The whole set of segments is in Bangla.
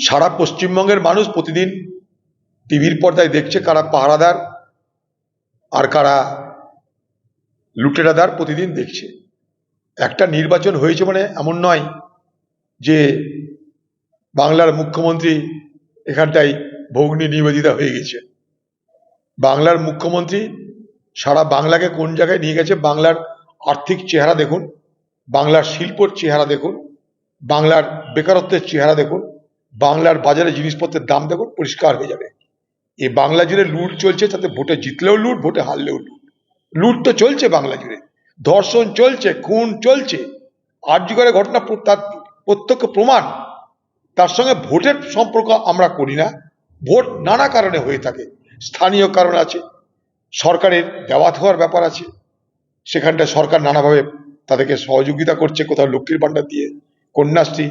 সারা পশ্চিমবঙ্গের মানুষ প্রতিদিন টিভির পর্দায় দেখছে কারা পাহারাদার আর কারা লুটেরাদার প্রতিদিন দেখছে। একটা নির্বাচন হয়েছে মানে এমন নয় যে বাংলার মুখ্যমন্ত্রী এখানটায় ভগ্নী নিবেদিতা হয়ে গেছে। বাংলার মুখ্যমন্ত্রী সারা বাংলাকে কোন জায়গায় নিয়ে গেছে? বাংলার আর্থিক চেহারা দেখুন, বাংলার শিল্পর চেহারা দেখুন, বাংলার বেকারত্বের চেহারা দেখুন বাংলার বাজারে জিনিসপত্রের দাম দেখুন পরিষ্কার হয়ে যাবে। এই বাংলা জুড়ে লুট চলছে, তাতে ভোটে জিতলেও লুট, ভোটে হারলেও লুট। লুট তো চলছে বাংলা জুড়ে। ধর্ষণ চলছে, খুন চলছে। আর্যগরের ঘটনা তার প্রত্যক্ষ প্রমাণ, তার সঙ্গে ভোটের সম্পর্ক আমরা করি না। ভোট নানা কারণে হয়ে থাকে। স্থানীয় কারণ আছে, সরকারের দেওয়া হওয়ার ব্যাপার আছে। সেখানটা সরকার নানাভাবে তাদেরকে সহযোগিতা করছে, কোথাও লক্ষ্মীর ভাণ্ডার দিয়ে। কন্যাশ্রী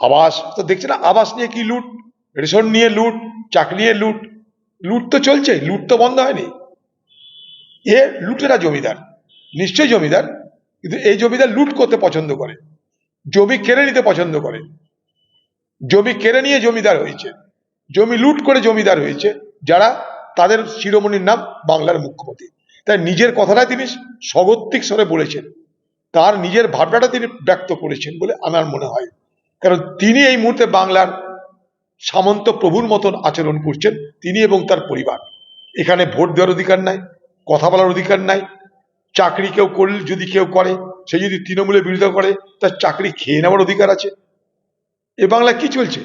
আবাস, তো দেখছে না, আবাস নিয়ে কি লুট, রেশন নিয়ে লুট, চাকরি নিয়ে লুট লুট তো চলছে, লুট তো বন্ধ হয়নি। এ লুটেরা জমিদার, নিশ্চয়ই জমিদার, কিন্তু এই জমিদার লুট করতে পছন্দ করে, জমি কেড়ে নিতে পছন্দ করে, জমি কেড়ে নিয়ে জমিদার হয়েছে, জমি লুট করে জমিদার হয়েছে, যারা তাদের শিরোমণির নাম বাংলার মুখ্যমন্ত্রী। তাই নিজের কথাটাই তিনি স্বগতিক স্বরে বলেছেন, তার নিজের ভাবনাটা তিনি ব্যক্ত করেছেন বলে আমার মনে হয়। কারণ তিনি এই মুহূর্তে বাংলার সামন্ত প্রভুর মতন আচরণ করছেন, তিনি এবং তার পরিবার। এখানে ভোট দেওয়ার অধিকার নাই, কথা বলার অধিকার নাই, চাকরি কেউ করলে যদি কেউ করে, সে যদি তৃণমূলের বিরোধিতা করে, তার চাকরি খেয়ে নেওয়ার অধিকার আছে। এ বাংলা কি চলছে?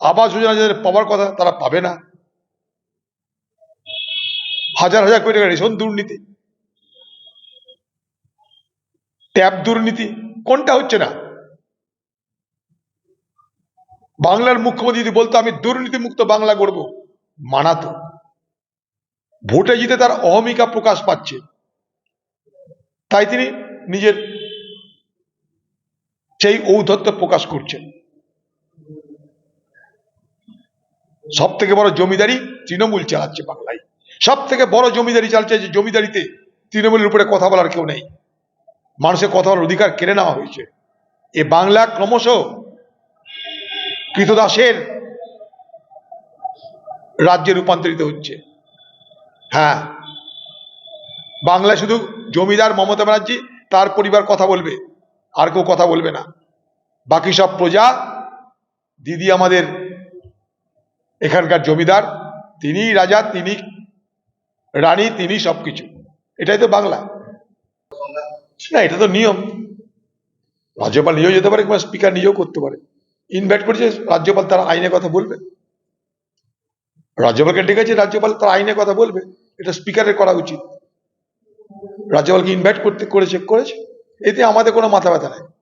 আবাস যোজনা যাদের পাওয়ার কথা, তারা পাবে না। হাজার হাজার কোটি টাকা রেশন দুর্নীতি। ট্যাব দুর্নীতি, কোনটা হচ্ছে না? বাংলার মুখ্যমন্ত্রী যদি বলতো, আমি দুর্নীতি মুক্ত বাংলা গড়ব, মানাতো। ভোটে জিতে তার অহমিকা প্রকাশ পাচ্ছে। তাই তিনি নিজের সেই ঔদ্ধত্য প্রকাশ করছেন। সব থেকে বড় জমিদারি তৃণমূল চালাচ্ছে বাংলায়। সব থেকে বড় জমিদারি চালছে যে জমিদারিতে তৃণমূলের উপরে কথা বলার কেউ নেই। মানুষের কথা বলার অধিকার কেড়ে নেওয়া হয়েছে। এ বাংলা ক্রমশ কৃতদাসের রাজ্যে রূপান্তরিত হচ্ছে। হ্যাঁ। বাংলায় শুধু জমিদার মমতা ব্যানার্জি, তার পরিবার কথা বলবে, আর কেউ কথা বলবে না। বাকি সব প্রজা, দিদি আমাদের এখানকার জমিদার, তিনি রাজা, তিনি রানী, তিনি সবকিছু। এটাই তো বাংলা। না, এটা তো নিয়ম। রাজ্যপাল নিজেও যেতে পারে কিংবা স্পিকার নিজেও করতে পারে। ইনভাইট করেছে, রাজ্যপাল তার আইনে কথা বলবে। রাজ্যপালকে ডেকেছে, রাজ্যপাল তার আইনে কথা বলবে। এটা স্পিকারের করা উচিত। রাজ্যপালকে ইনভাইট করতে, করেছে করেছে? এতে আমাদের কোনো মাথা ব্যথা নেই।